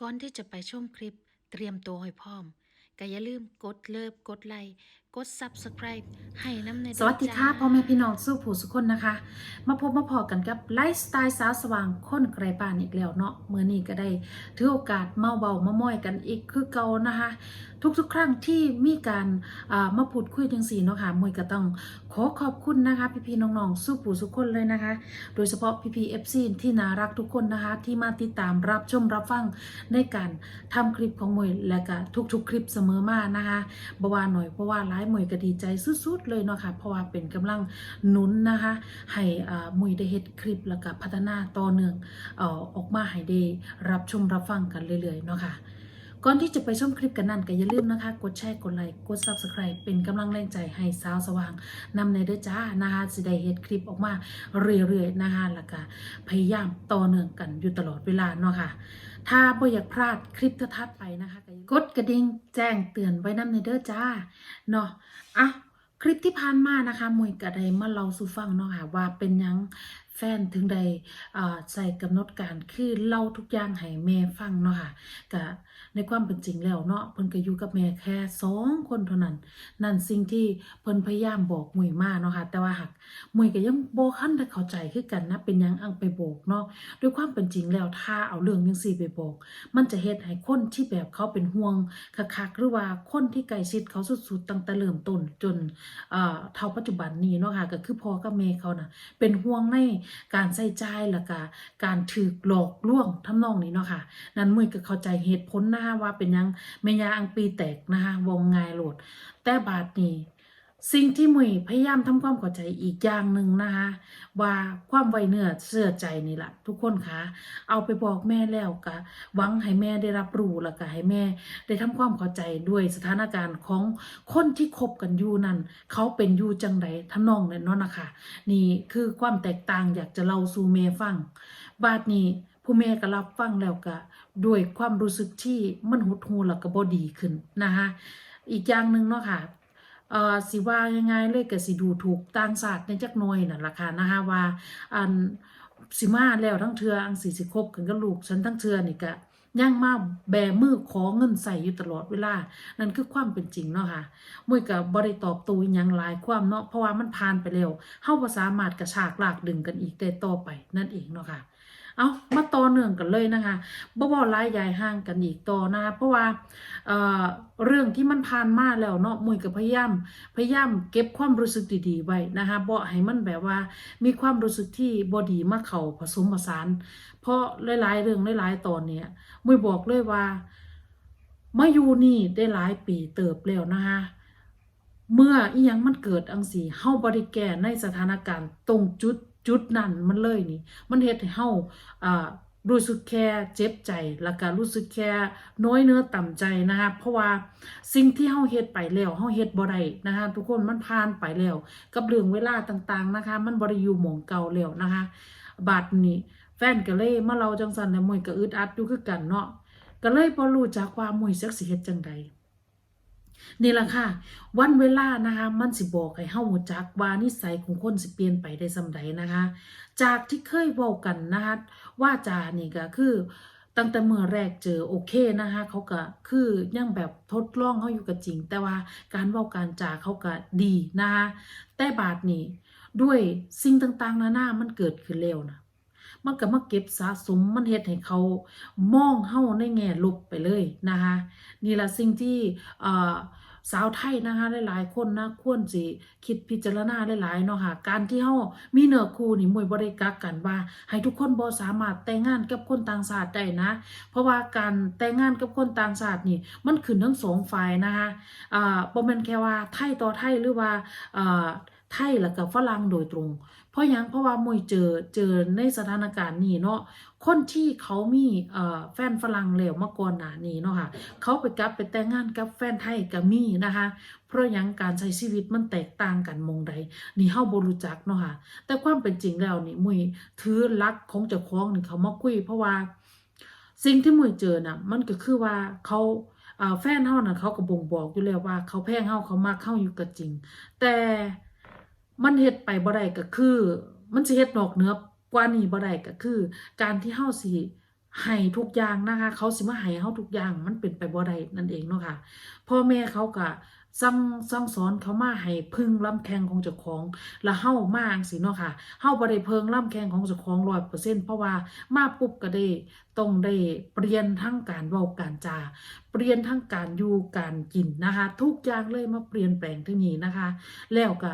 ก่อนที่จะไปชมคลิปเตรียมตัวให้พร้อมก็อย่าลืมกดเลิฟกดไลค์ กด Subscribe ให้น้ำในสวัสดีค่ะพ่อแม่พี่น้องสู้ผู้สุขคนนะคะ มาพบมาพอกันกับไลฟ์สไตล์สาวสว่างคนไกลบ้านอีกแล้วเนาะเมื่อนี้ก็ได้ถือโอกาสมาเบามาม้อยกันอีกคือเก่านะคะ ทุกๆ ครั้งที่มีการอ่ามาพูดคุยจังสีเนาะค่ะมวยก็ต้องขอขอบคุณนะคะพี่ๆน้องๆสู้ผู้สุขคนเลยนะคะ โดยเฉพาะพี่ๆเอฟซีที่น่ารักทุกคนนะคะ ที่มาติดตามรับชมรับฟังในการทำคลิปของมวยและก็ทุกๆ คลิปเสมอมานะคะบว่าหน่อยเพราะว่าร้ายมวยก็ดีใจสุดๆเลยเนาะค่ะเพราะว่าเป็นกำลังหนุนนะคะให้อ่ามวยได้เฮ็ดคลิปแล้วก็พัฒนาต่อเนื่องเอ่อออกมาให้ได้รับชมรับฟังกันเรื่อยๆเนาะค่ะก่อนที่จะไปชมคลิปกันนั่นก็อย่าลืมนะคะ กดแชร์กดไลค์กด Subscribe เป็นกำลังแรงใจให้สาวสว่างนำในเด้อจ้านะคะสิได้เฮ็ดคลิปออกมาเรื่อยๆนะคะแล้วก็พยายามต่อเนื่องกันอยู่ตลอดเวลาเนาะค่ะ ถ้าบ่อยากพลาดคลิปทัดๆไปนะคะก็กดกระดิ่งแจ้งเตือนไว้นำในเด้อจ้าเนาะอะคลิปที่ผ่านมานะคะมวยกระไดมาเล่าสู่ฟังเนาะค่ะว่าเป็นยัง แฟนถึงใดใส่กำหนดการคือเล่าทุกอย่างให้แม่ฟังเนาะค่ะก็ในความเป็นจริงแล้วเนาะเพิ่นก็อยู่กับแม่แค่สองคนเท่านั้น นั่นสิ่งที่เพิ่นพยายามบอกมวยมาเนาะค่ะแต่ว่าหักมวยก็ยังบ่คันได้เข้าใจคือกันนะเป็นยังอังไปบอกเนาะด้วยความเป็นจริงแล้วถ้าเอาเรื่องจังซี่ไปบอก มันจะเฮ็ดให้คนที่แบบเขาเป็นห่วงคักๆหรือว่าคนที่ใกล้ชิดเขาสุดๆตั้งแต่เริ่มต้นจนเอ่อท่าปัจจุบันนี้เนาะค่ะก็คือพ่อกับแม่เขาน่ะเป็นห่วงในการใส่ใจายแล้วก็การถูกหลอกลวงทำนองนี้เนาะค่ะ นั้นมุ้ยก็เข้าใจเหตุผลนะคะว่าเป็นยังเมยาอังปีแตกนะคะวงไงโหลด แต่บาดนี้ สิ่งที่มุยพยายามทำความเข้าใจอีกอย่างหนึ่งนะคะว่าความไวเนื้อเชื่อใจนี่แหละทุกคนคะเอาไปบอกแม่แล้วก็หวังให้แม่ได้รับรู้แล้วก็ให้แม่ ได้ทำความเข้าใจด้วยสถานการณ์ของคนที่คบกันอยู่นั่นเขาเป็นอยู่จังไดทำนองนั้นเนาะนะคะนี่คือความแตกต่างอยากจะเล่าสู่แม่ฟัง บาดนี้ผู้แม่ก็รับฟังแล้วก็ด้วยความรู้สึกที่มันหดหูแล้วก็บ่ดีขึ้นนะคะอีกอย่างหนึ่งเนาะค่ะ เอ่อสิว่ายังไงเลยก็สิดูถูกต่างศาสตร์ในจักหน่อยนั่นล่ะค่ะนะคะว่าอันสิมาแล้วทั้งเทืออังสิสิคบกันกับลูกฉันทั้งเทือนี่ก็ยังมาแบมือขอเงินใส่อยู่ตลอดเวลา นั่นคือความเป็นจริงเนาะค่ะมุ้ยก็บ่ได้ตอบต้อิหยังหลายความเนาะเพราะว่ามันผ่านไปแล้วเฮาบ่สามารถกระชากลากดึงกันอีกได้ต่อไปนั่นเองเนาะค่ะ เอามาต่อเนื่องกันเลยนะคะบ่บ่รายยายห่างกันอีกต่อนะคะเพราะว่าเอ่อเรื่องที่มันผ่านมาแล้วเนาะมุยก็พยายามพยายามเก็บความรู้สึกดีๆไว้นะคะบ่ให้มันแบบว่ามีความรู้สึกที่บ่ดีมาเข้าผสมผสาน เพราะหลายๆเรื่องหลายๆตอนเนี่ยมุยบอกเลยว่ามาอยู่นี่ได้หลายปีเติบแล้วนะคะเมื่ออียังมันเกิดอังสีเฮาบ่ได้แก้ในสถานการณ์ตรงจุด จุดนั้นมันเลยนี่ มันเฮ็ดให้เฮาอ่ารู้สึกแค่เจ็บใจ แล้วก็รู้สึกแค่น้อยเนื้อต่ำใจนะคะเพราะว่าสิ่งที่เฮาเฮ็ดไปแล้วเฮาเฮ็ดบ่ได้นะคะทุกคนมันผ่านไปแล้ว กับเรื่องเวลาต่างๆนะคะ มันบ่ได้อยู่หม่องเก่าแล้วนะคะบาดนี้แฟนก็เลยมาเล่าจังซั่นแล้วมวยก็อึดอัดอยู่คือกันเนาะก็เลยบ่รู้จักว่ามวยจักสิเฮ็ดจังใด นี่แหละค่ะ วันเวลานะคะมันสิบอกให้เฮารู้จักว่านิสัยของคนสิเปลี่ยนไปได้ส่ำใดนะคะ จากที่เคยเว้ากันนะคะว่าจานี่ก็คือตั้งแต่เมื่อแรกเจอโอเคนะคะเขาก็คือยังแบบทดลองเขาอยู่กับจริง แต่ว่าการเว้าการจาเขาก็ดีนะคะแต่บาดนี้ด้วยสิ่งต่างๆนานามันเกิดขึ้นแล้วนะ มันก็มาเก็บสะสมมันเฮ็ดให้เขามองเฮาในแง่ลบไปเลยนะคะนี่ละสิ่งที่เอ่อสาวไทยนะคะหลายๆคนนะควรสิคิดพิจารณาหลายๆเนาะค่ะการที่เฮามีเนื้อคู่นี่มวยบ่ได้กักกันว่า ให้ทุกคนบ่สามารถแต่งงานกับคนต่างชาติได้นะ เพราะว่าการแต่งงานกับคนต่างชาตินี่มันขึ้นทั้งสองฝ่ายนะคะอ่าบ่แม่นแค่ว่าไทยต่อไทยหรือว่าอ่าไทยแล้วก็ฝรั่งโดยตรง เพราะยังเพราะว่ามวยเจอเจอในสถานการณ์นี้เนาะคนที่เขามีแฟนฝรั่งแล้วมาก่อนหน้านี้เนาะค่ะเขาไปกลับไปแต่งงานกับแฟนไทยก็มีนะคะ เพราะยังการใช้ชีวิตมันแตกต่างกันมองใดนี่เฮาบ่รู้จักเนาะค่ะแต่ความเป็นจริงแล้วนี่มุยถือหลักของเจ้าของนี่เขามาคุย เพราะว่าสิ่งที่มุยเจอน่ะมันก็คือว่าเขาแฟนเฮาน่ะเขาก็บ่งบอกอยู่แล้วว่า เขาแพงเฮาเขามักเฮาอยู่ก็จริง แต่ มันเฮ็ดไปบ่ได้ก็คือ มันสิเฮ็ดนอกเหนือกว่านี้บ่ได้ก็คือ การที่เฮาสิให้ทุกอย่างนะคะ เขาสิมาให้เฮาทุกอย่างมันเป็นไปบ่ได้นั่นเองเนาะค่ะพ่อแม่เขาก็สั่งสั่งสอนเขามาให้พึ่งลำแข้งของเจ้าของ แล้วเฮามาจังซี่เนาะค่ะเฮาบ่ได้เพิงลำแข้งของเจ้าของ100%เพราะว่ามาปุ๊บก็ได้ต้องได้เปลี่ยนทั้งการเว้าการจาเปลี่ยนทั้งการอยู่การกินนะคะ ทุกอย่างเลยมาเปลี่ยนแปลงที่นี่นะคะ แล้วก็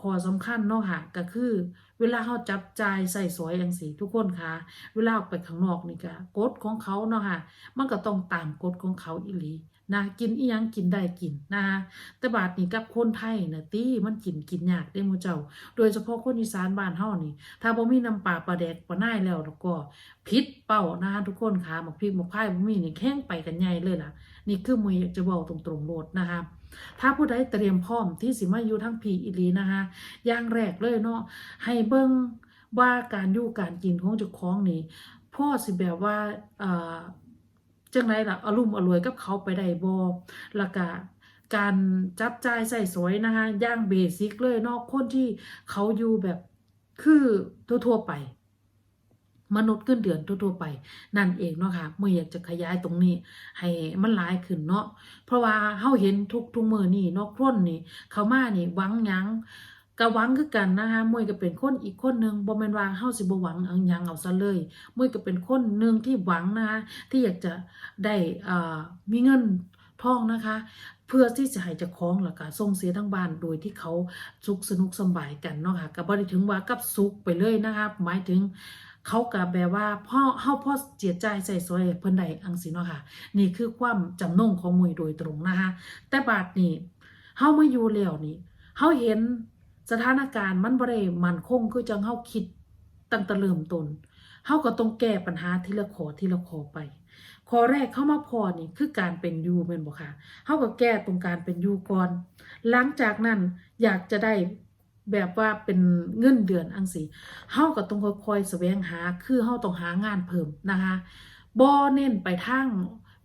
ข้อสำคัญเนาะค่ะก็คือ เวลาเฮาจับจ่ายใส่สวยจังซี่ทุกคนค่ะ เวลาออกไปข้างนอกนี่ก็กฎของเขาเนาะค่ะ มันก็ต้องตามกฎของเขาอีหลีนะกินอียังกินได้กินนะคะแต่บาดนี้กับคนไทยน่ะติมันกินกินยากเด้มูเจ้า โดยเฉพาะคนอีสานบ้านเฮานี่ ถ้าบ่มีน้ำปลาปลาแดกปลาหน่ายแล้วแล้วก็พิษเป้านะคะทุกคนค่ะหมกพริกหมกพายบ่มีนี่แข้งไปกันใหญ่เลยล่ะ นี่คือมวยจะเว้าตรงๆโลดนะคะ ถ้าผู้ใดเตรียมพร้อมที่สิมาอยู่ทั้งพีอีหลีนะคะอย่างแรกเลยเนาะให้เบิ่งว่าการอยู่การกินของเจ้าของนี่พ่อสิแบบว่าเอ่อจังไรล่ะอารมณ์อรวยกับเขาไปได้บ่ล้วก็การจับจ่ายใส่สวยนะคะย่างเบสิกเลยเนาะคนที่เขาอยู่แบบคือทั่วๆไป มนุษย์เงินเดือนทั่วๆไป นั่นเองเนาะค่ะเมื่ออยากจะขยายตรงนี้ ให้มันหลายขึ้นเนาะเพราะว่าเฮาเห็นทุกทุกมือนี่เนาะคนนี่ เขามานี่หวังยังก็หวังคือกันนะคะมวยก็เป็นคนอีกคนหนึ่งบ่แม่นว่าเฮาสิบ่หวังอาหยังเอาซะเลยมวยก็เป็นคนหนึ่งที่หวังนะคะที่อยากจะได้อ่ามีเงินทองนะคะ เพื่อที่จะให้เจ้าของแล้วก็ส่งเสียทั้งบ้านโดยที่เขาสุขสนุกสบายกันเนาะค่ะก็บ่ได้ถึงว่ากับสุขไปเลยนะคะหมายถึง เขาก็แบบว่าพ่อเฮาพ่อเจียใจใส่ซอยเพิ่นได้อังสิเนาะค่ะ นี่คือความจำนงของมวยโดยตรงนะคะแต่บาดนี้เฮามาอยู่แล้วนี่เฮาเห็นสถานการณ์มันบ่ได้มันคงคือจังเฮาคิดตั้งแต่เริ่มต้นเฮาก็ต้องแก้ปัญหาทีละขอทีละขอไปข้อแรกเข้ามาพอนี่คือการเป็นยู่แม่นบ่ค่ะเฮาก็แก้ตรงการเป็นยูก่อน หลังจากนั้นอยากจะได้ แบบว่าเป็นเงินเดือนอังสีเฮาก็ต้องค่อยๆแสวงหา คือเฮาต้องหางานเพิ่มนะคะบ่เน้นไปทาง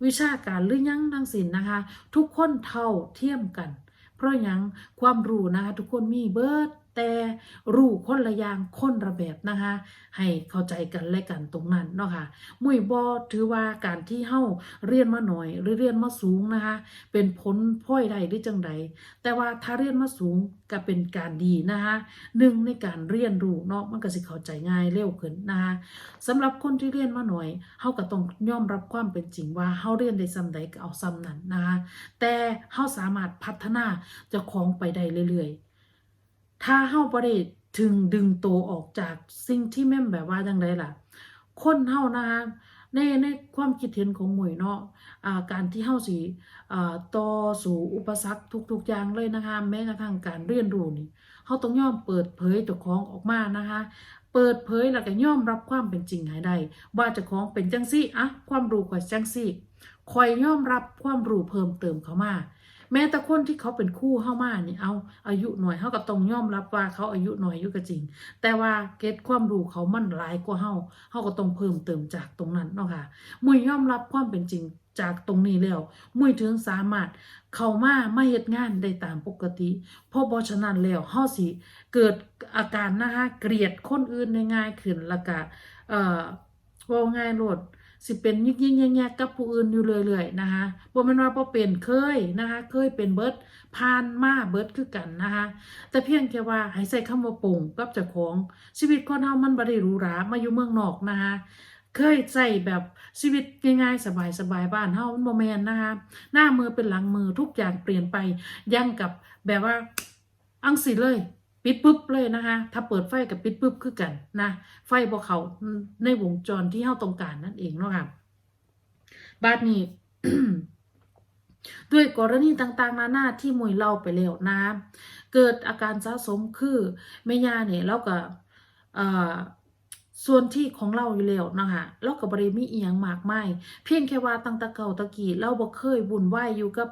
วิชาการหรือยังทั้งสิ้นนะคะ ทุกคนเท่าเทียมกัน เพราะยังความรู้นะคะ ทุกคนมีเบิด แต่รู้คนละอย่างคนละแบบนะคะ ให้เข้าใจกันและกันตรงนั้นเนาะค่ะมุ้ยบอถือว่าการที่เฮาเรียนมาหน่อย หรือเรียนมาสูงนะคะ เป็นผลพลอยใดหรือจังใดแต่ว่าถ้าเรียนมาสูงก็เป็นการดีนะคะหนึ่งในการเรียนรู้เนาะมันก็สิเข้าใจง่ายเร็วขึ้นนะคะสำหรับคนที่เรียนมาหน่อยเฮาก็ต้องยอมรับความเป็นจริงว่าเฮาเรียนได้ซ้ำใดก็เอาซ้ำนั้นนะคะแต่เฮาสามารถพัฒนาเจ้าของไปได้เรื่อยๆ ถ้าเฮาบ่ได้ถึงดึงโตวออกจากสิ่งที่แม่นแบบว่าจังไดล่ะ คนเฮานะคะในในความคิดเห็นของหมวยเนาะอ่าการที่เฮาสิอ่าต่อสู่อุปสรรคทุกๆอย่างเลยนะคะ แม้กระทั่งการเรียนรู้นี่เฮาต้องยอมเปิดเผยเจ้าของออกมานะคะ เปิดเผยแล้วก็ยอมรับความเป็นจริงให้ได้ว่าเจ้าของเป็นจังซี่อะความรู้ข่อจังซี่ข่อยยอมรับความรู้เพิ่มเติมเข้ามา แม้แต่คนที่เขาเป็นคู่เฮามาเนี่ยเอาอายุหน่อยเฮาก็ต้องยอมรับว่าเขาอายุหน่อยอยู่ก็จริง แต่ว่าเก็ตความรู้เขามันหลายกว่าเฮาเฮาก็ต้องเพิ่มเติมจากตรงนั้นเนาะค่ะมุยยอมรับความเป็นจริงจากตรงนี้แล้วมุยถึงสามารถเข้ามาไมาเฮ็ดงานได้ตามปกติ เพราะบ่ฉะนั้นแล้วเฮาสิเกิดอาการนะคะเกลียดคนอื่นง่ายขึ้นแล้วก็เอ่อว้าง่ายโลด สิเป็นยิกยิกแยกๆกับผู้อื่นอยู่เรื่อยๆนะคะบ่แม่นว่าบ่เป็นเคยนะคะ เคยเป็นเบิดผ่านมาเบิดคือกันนะคะ แต่เพียงแค่ว่าให้ใส่คำว่าปงกับเจ้าของชีวิตคนเฮามันบ่ได้หรูหรามาอยู่เมืองนอกนะคะเคยใส่แบบชีวิตง่ายๆ สบายๆบ้านเฮามันบ่แม่นนะคะ หน้ามือเป็นหลังมือทุกอย่างเปลี่ยนไปยังกับแบบว่าอังสิเลย ปิดปุ๊บเลยนะคะ ถ้าเปิดไฟกับปิดปุ๊บคือกันนะ ไฟบ่เขาในวงจรที่เฮาตรงการนั่นเองเนาะค่ะบาดนี้ด้วยกรณีต่างๆนานาที่มวยเล่าไปแล้วนะ เกิดอาการสะสมคือแม่ยาเนี่ยแล้วก็อ่า ส่วนที่ของเราอยู่แล้วนะคะเราก็บบริมีอีหยังมากมายเพียงแค่ว่าตั้งแตะเก่าตะกี้เราบ่เคยวุ่นวอยู่กับ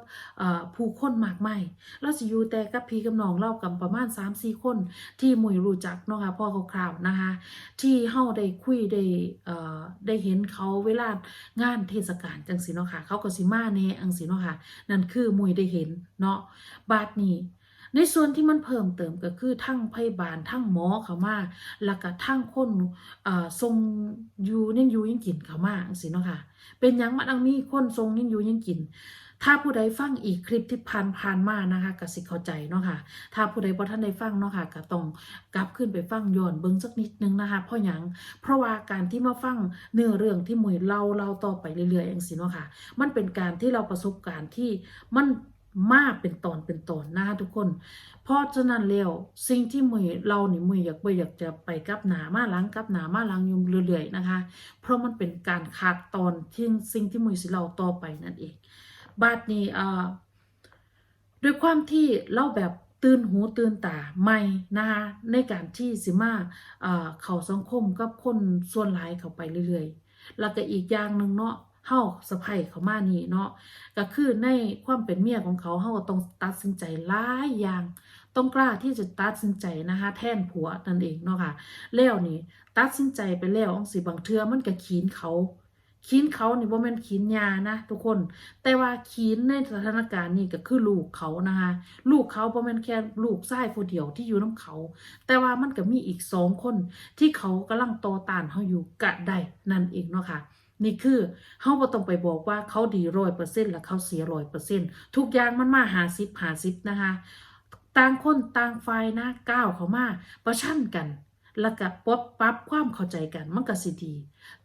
ผู้คนมากมายเราสิอยู่แต่กับพี่กับน้องเรากับประมาณ3-4คนที่หมวยรู้จักเนาะค่ะพ่อคร่าวๆนะคะ ที่เฮาได้คุยได้ได้เห็นเขาเวลางานเทศกาลจังซี่เนาะค่ะเขาก็สิมาแน่จังซี่เนาะค่ะนั่นคือหมวยได้เห็นเนาะบาดนี้ ในส่วนที่มันเพิ่มเติมก็คือทั้งพยาบาลทั้งหมอเขามาแล้วก็ทั้งคนทรงอยู่ยังอยู่ยังกินเขามาจังซี่เนาะค่ะ เป็นหยังมันอังมีคนทรงยังอยู่ยังกิน ถ้าผู้ใดฟังอีกคลิปที่ผ่านผ่านมานะคะก็สิเข้าใจเนาะค่ะ ถ้าผู้ใดบ่ทันได้ฟังเนาะค่ะก็ต้องกลับขึ้นไปฟังย้อนเบิ่งสักนิดนึงนะคะเพราะหยังเพราะว่าการที่มาฟังเนื้อเรื่องที่มวยเล่าเล่าต่อไปเรื่อยๆจังซี่เนาะค่ะ มันเป็นการที่เราประสบการณ์ที่มัน มากเป็นตอนเป็นตอนนะคะทุกคน เพราะฉะนั้นแล้วสิ่งที่มวยเรานี่มวยอยากบ่อยากจะไปกับหนามาหลังกับหนามาหลังยู่เรื่อยๆนะคะ เพราะมันเป็นการขาดตอนที่สิ่งที่มวยสิเราต่อไปนั่นเองบาดนี้อ่าด้วยความที่เราแบบตื่นหูตื่นตาใหม่นะคะในการที่สิมาอ่าเขาสังคมกับคนส่วนหลายเข้าไปเรื่อยๆแล้วก็อีกอย่างหนึ่งเนาะ เฮาสะใภ้เขามานี่เนาะก็คือในความเป็นเมียของเขาเฮาก็ต้องตัดสินใจหลายอย่างต้องกล้าที่จะตัดสินใจนะคะแทนผัวนั่นเองเนาะค่ะแล้วนี่ตัดสินใจไปแล้วอังสิบางเทือมันก็ขีนเขาขีนเขานี่บ่แม่นขีนยานะทุกคน แต่ว่าขีนในสถานการณ์นี้ก็คือลูกเขานะคะลูกเขาบ่แม่นแค่ลูกชายผู้เดียวที่อยู่นํเขา แต่ว่ามันก็มีอีกสองคนที่เขากำลังต่อต้านเฮาอยู่กะได้นั่นเองเนาะค่ะ นี่คือเฮาบ่ต้องไปบอกว่าเขาดีร้อยเปอร์เซ็นต์และเขาเสียร้อยเปอร์เซ็นต์ทุกอย่างมันมาหาสิบหาสิบนะคะต่างคนต่างฝ่ายนะก้าวเขามาประชันกัน แล้วก็ปบปรับความเข้าใจกันมันก็สิดี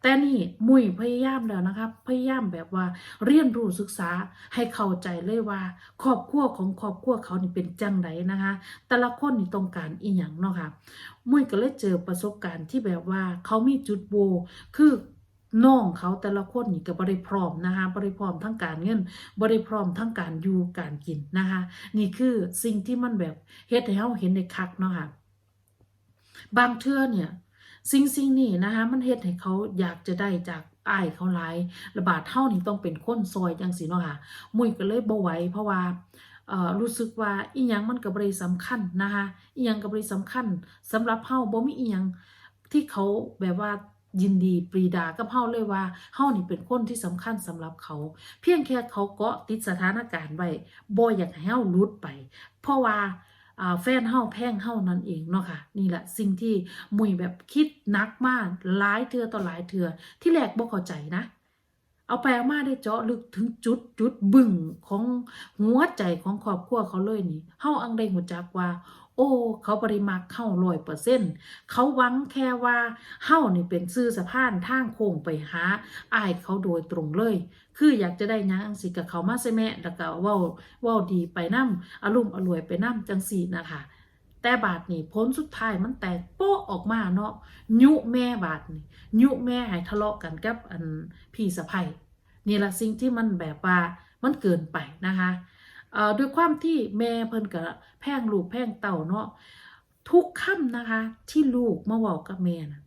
แต่นี่มุยพยายามแล้วนะครับ พยายามแบบว่าเรียนรู้ศึกษาให้เข้าใจเลยว่า ครอบครัวของครอบครัวเขานี่เป็นจังไดนะคะ แต่ละคนนี่ต้องการอีหยังเนาะค่ะมุยก็เลยเจอประสบการณ์ที่แบบว่าเขามีจุดโบคือ น้องเขาแต่ละคนนี่ก็บริพร้อมนะคะบริพร้อมทั้งการเงินบริพร้อมทั้งการอยู่การกินนะคะนี่คือสิ่งที่มันแบบเฮ็ดให้เฮาเห็นในคักเนาะค่ะบางเทื่อเนี่ยสิ่งสิ่งนี้นะคะมันเฮ็ดให้เขาอยากจะได้จากอ้ายเขาหลายระบาดเท่านี่ต้องเป็นคนซอยจังสิเนาะค่ะมุยก็เลยบ่ไหวเพราะว่ารู้สึกว่าอีหยังมันก็บ่ได้สำคัญนะคะอีหยังก็บ่ได้สำคัญสำหรับเฮาบ่มีอีหยังที่เขาแบบว่า ยินดีปรีดากับเฮาเลยว่าเฮานี่เป็นคนที่สำคัญสำหรับเขา เพียงแค่เขาเกาะติดสถานการณ์ไว้บ่อยากให้เฮาลุดไป เพราะว่าแฟนเฮาแพงเฮานั่นเองเนาะค่ะนี่แหละสิ่งที่มุยแบบคิดนักมากหลายเทือต่อหลายเทือที่แรกบ่เข้าใจนะ เอาไปเอามาได้เจาะลึกถึงจุดจุดบึ้งของหัวใจของครอบครัวเขาเลยนี่เฮาอังได้หูจักว่า โอ้ เขาบริมักเข้าร้อยเปอร์เซ็นต์เขาหวังแค่ว่าเฮ้านี่เป็นซื่อสะพานทางโค้งไปหาอายเขาโดยตรงเลย คืออยากจะได้ยังสิกับเขามาใส่แม่แล้วก็ว้าว้าดีไปนํอารมณ์อร่วยไปนํจังซี่นะคะแต่บาดนี่ผลสุดท้ายมันแตกโป๊ะออกมาเนาะยุแม่บาดนี่ยุแม่ให้ทะเลาะกันกับอันพี่สะใภ้นี่ละสิ่งที่มันแบบว่ามันเกินไปนะคะ ด้วยความที่แม่เพิ่นก็แพ่งลูกแพ่งเต่าเนาะทุกค่ำนะคะ ที่ลูกมาเว้ากับแม่นะ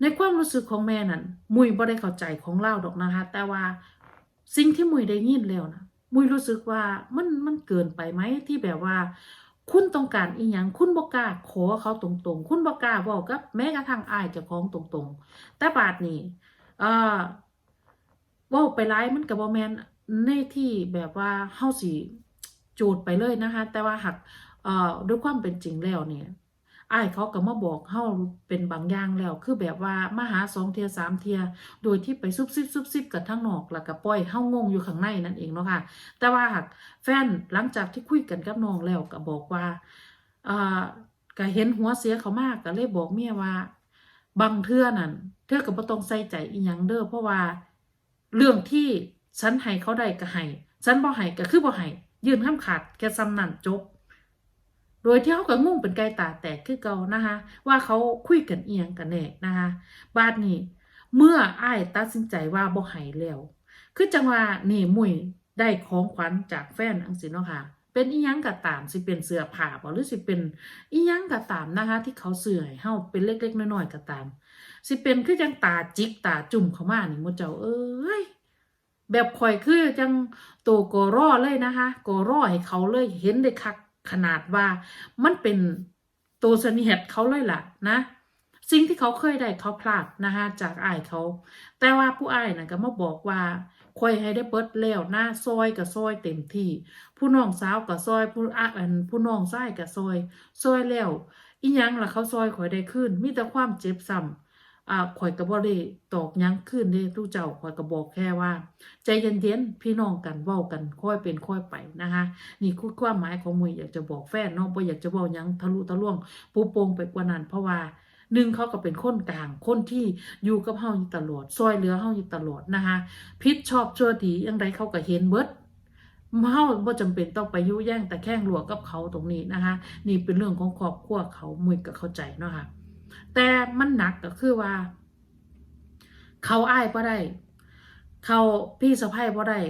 ในความรู้สึกของแม่นั่นมุยบ่ได้เข้าใจของเล่าดอกนะคะ แต่ว่าสิ่งที่มุยได้ยินแล้วนะมุยรู้สึกว่ามันมันเกินไปไหมที่แบบว่า คุณต้องการอีหยังคุณบ่กล้าขอเขาตรงๆ คุณบ่กล้าบอกกับแม้กระทั่งอายเจ้าของตรงๆ แต่บาดนี้เอ่อว้าไปหลายมันก็บ่แม่น ในที่แบบว่าเฮาสิจูดไปเลยนะคะ แต่ว่าหักเอ่อด้วยความเป็นจริงแล้วเนี่ยอายเขาก็มาบอกเฮาเป็นบางอย่างแล้ว คือแบบว่ามาหาสองเทียสามเทีย โดยที่ไปซุบซิบซุบซิบกับทั้งนอกแล้วก็ปล่อยเฮางงอยู่ข้างในนั่นเองเนาะค่ะ แต่ว่าหากแฟนหลังจากที่คุยกันกับน้องแล้วก็บอกว่าอ่าก็เห็นหัวเสียเขามากก็เลยบอกเมียว่า บางเทื่อนั่นเธอก็บ่ต้องใส่ใจอีหยังเด้อเพราะว่าเรื่องที่ ฉันให้เขาได้ก็ให้ฉันบ่ให้ก็คือบ่ให้ยื่นคำขาดแค่ซ้ำนั่นจบ โดยที่เขาก็งุ่งเป็นไก่ตาแตกคือเก่านะคะ ว่าเขาคุยกันเอียงกันแน่นะคะบาดนี้ เมื่ออ้ายตัดสินใจว่าบ่ให้แล้วคือจังว่านี่มุยได้ของขวัญจากแฟนอังสิเนาะค่ะเป็นอีหยังก็ตามสิเป็นเสื้อผ้าบ่หรือสิเป็นอีหยังก็ตามนะคะ ที่เขาเสื่อให้เฮาเป็นเล็กๆน้อยๆก็ตาม สิเป็นคือจังตาจิกตาจุ่มเขามานี่มู่เจ้าเอ้ย แบบข่อยคือจังโตกอรอเลยนะคะกอรอให้เขาเลยเห็นได้คักขนาดว่ามันเป็นโตเสนียดเขาเลยล่ะนะสิ่งที่เขาเคยได้เขาพลาดนะคะจากอ้ายเขา แต่ว่าผู้อ้ายนะก็มาบอกว่าคอยให้ได้เบิดแล้วหน้าซอยกับซอยเต็มที่ ผู้น้องสาวกับซอยผู้อาอันผู้น้องชายกับซอย ซอยแล้วอีหยังล่ะเขาซอยข่อยได้ขึ้นมีแต่ความเจ็บซ้ำ อ่าข่อยก็บ่ได้ตอกยังขึ้นเด้ทุกเจ้าข่อยก็บอกแค่ว่า ใจเย็นๆพี่น้องกันเว้ากันค่อยเป็นค่อยไปนะคะ นี่คือความหมายของมุยอยากจะบอกแฟนเนาะบ่อยากจะเว้ายังทะลุทะลวงปูโปงไปกว่านั้นเพราะว่าหนึ่งเขาก็เป็นคนกลางคนที่อยู่กับเฮาอยู่ตลอดซอยเหลือเฮาอยู่ตลอดนะคะพิษชอบชั่วดีอย่างไรเขาก็เห็นเบิดเฮาบ่จำเป็นต้องไปยุ่แย่งแต่แข้งหลัวกับเขาตรงนี้นะคะ นี่เป็นเรื่องของครอบครัวเขามุยก็เข้าใจเนาะค่ะ แต่มันหนักก็คือว่า เขาอ้ายบ่ได้ เขาพี่สะพ้ายบ่ได้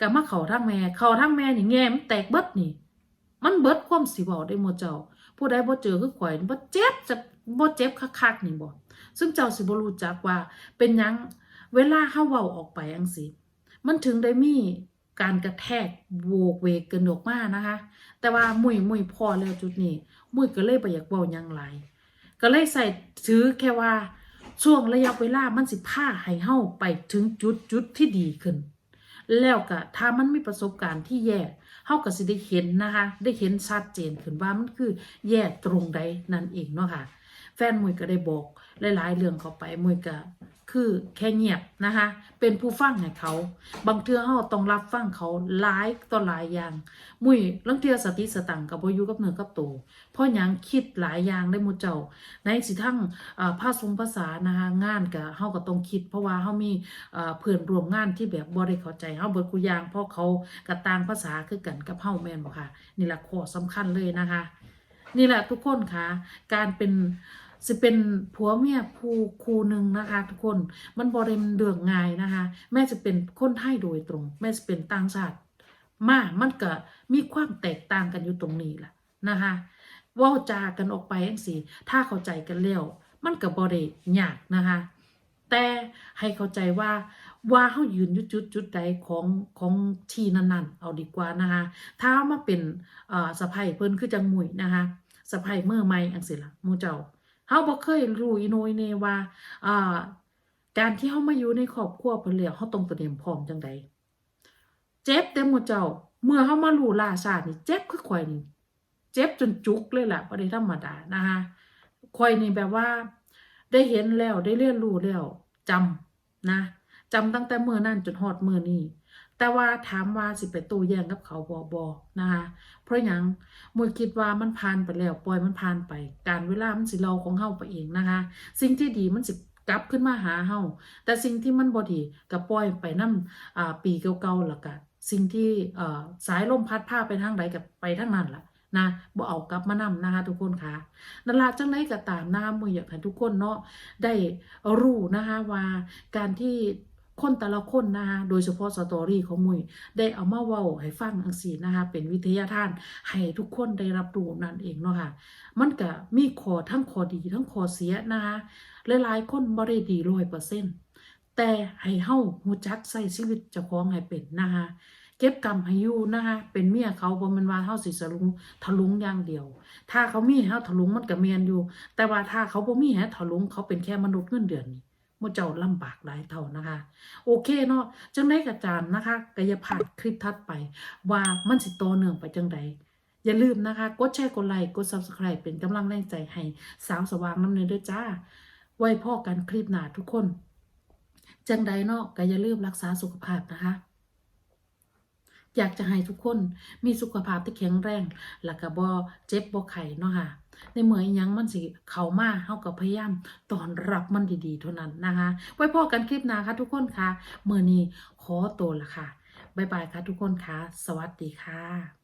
ก็มาเขาทั้งแม่เขาทั้งแม่นี่แง่มันแตกเบิดนี่ มันเบิดความสิเว้าได้หมดเจ้า ผู้ใดบ่เจอคือข่อยบ่เจ็บจะบ่เจ็บคักๆนี่บ่ซึ่งเจ้าสิบ่รู้จักว่า เป็นหยังเวลาเฮาเว้าออกไปจังซี่มันถึงได้มีการกระแทกโวกเวกกินออกมานะคะ แต่ว่ามุยมุยพอแล้วจุดนี้ มุยก็เลยบ่อยากเว้ายังหลาย ก็เลยใส่ถือแค่ว่าช่วงระยะเวลามันสิพาให้เฮาไปถึงจุดจุดที่ดีขึ้น แล้วก็ถ้ามันมีประสบการณ์ที่แย่เฮาก็สิได้เห็นนะคะ ได้เห็นชัดเจนขึ้นว่ามันคือแย่ตรงใดนั่นเองเนาะค่ะ แฟนมวยก็ได้บอกหลายๆเรื่องเขาไปมวยก็คือแค่เงียบนะคะ เป็นผู้ฟังให้เขา บางเทื่อเฮาต้องรับฟังเขาหลายต่อหลายอย่าง มุยลังเทื่อสติสตังกับบ่อยู่กับเนื้อกับตัวเพราะหยังคิดหลายอย่างได้หมดเจ้า ในสิทั้งอ่าภาษาภาษานะคะงานก็เฮาก็ต้องคิด เพราะว่าเฮามีเพื่อนร่วมงานที่แบบบ่ได้เข้าใจเฮาเบิดกูอย่างเพราะเขาก็ต่างภาษาคือกันกับเฮาแม่นบ่ค่ะนี่แหละข้อสำคัญเลยนะคะ นี่แหละทุกคนค่ะการเป็น สิเป็นผัวเมียคู่คู่หนึ่งนะคะ ทุกคนมันบริเรื่องง่ายนะคะ แม่จะเป็นคนไทยโดยตรง แม่จะเป็นต่างชาติมามันก็มีความแตกต่างกันอยู่ตรงนี้แหละนะคะว่าจากันออกไปจังซี่ถ้าเข้าใจกันแล้วมันก็บ่ได้ยากนะคะ แต่ให้เข้าใจว่าว่าเฮายืนยู่จุดจุดใดของของที่นั้น ๆ เอาดีกว่านะคะ ถ้ามาเป็นอ่อสะใภ้เพิ่นคือจังมุยนะคะสะใภ้เมื่อใหม่อังสิละมูเจ้า เฮาบ่เคยรู้อีโนยเนว่าอ่าการที่เฮามาอยู่ในครอบครัวเพิ่นแล้วเฮาต้องเตรียมพร้อมจังใดเจ็บเต็มหมู่เจ้า เมื่อเฮามารู้ล่าชาตินี่เจ็บคือข่อยนี่เจ็บจนจุกเลยล่ะบ่ได้ธรรมดานะคะข่อยนี่แบบว่า ได้เห็นแล้วได้เรียนรู้แล้วจำนะจำตั้งแต่เมื้อนั้นจนฮอดมื้อนี้ แต่ว่าถามว่าสิไปตู้แย้งกับเขาบ่บ่นะคะ เพราะหยังมวยคิดว่ามันผ่านไปแล้วปล่อยมันผ่านไป การเวลามันสิเราของเฮาไปเองนะคะ สิ่งที่ดีมันสิกลับขึ้นมาหาเฮาแต่สิ่งที่มันบ่ดีก็ปล่อยไปนํอ่าปีเก่าๆล้วก็สิ่งที่สายลมพัดพาไปทางใดก็ไปทางนั้นล่ะนะบ่เอากลับมานำนะคะทุกคนค่ะนั่นล่ะจังไดก็ตามนะคะมวยอยากให้ทุกคนเนาะได้รู้นะคะว่าการที่ คนแต่ละคนนะคะโดยเฉพาะสตอรี่ของมุยได้เอามาเว้าให้ฟังอังสีนะคะ เป็นวิทยาทานให้ทุกคนได้รับรู้นั่นเองเนาะค่ะ มันก็มีข้อทั้งข้อดีทั้งข้อเสียนะคะหลายๆคนบ่ได้ดีร้อยเปอร์เซ็นต์แต่ให้เฮาฮู้จักใช้ชีวิตเจ้าของให้เป็นนะคะเก็บกรรมให้อยู่นะคะเป็นเมียเขาบ่ม่นว่าเฮาสิสลุงทะลุงอย่างเดียว ถ้าเขามีให้เฮาทะลุงมันก็แม่นอยู่ แต่ว่าถ้าเขาบ่มีให้ทะลุงเขาเป็นแค่มนุษย์เงินเดือนนี่ มู่เจ้าลำบากหลายเท่านะคะ โอเคเนาะจังได้กับจานนะคะก็อย่าพลาดคลิปทัดไป ว่ามันสิโตเนื่องไปจังใดอย่าลืมนะคะ กดแชร์กดไลค์กด Subscribe เป็นกำลังแรงใจให้สาวสว่างน้ำเนยด้วยจ้า ไว้พ่อกันคลิปหนาทุกคน จังใดเนาะก็อย่าลืมรักษาสุขภาพนะคะ อยากจะให้ทุกคนมีสุขภาพที่แข็งแรง แล้วก็บ่เจ็บบ่ไข้เนาะค่ะในเมื่อยังมันสิเข้ามาเฮาก็พยายามต้อนรับมันดีๆเท่านั้นนะคะ ไว้พอกันคลิปหน้าค่ะทุกคนค่ะเมื่อนี้ขอตัวละค่ะบ๊ายบายค่ะทุกคนค่ะ สวัสดีค่ะ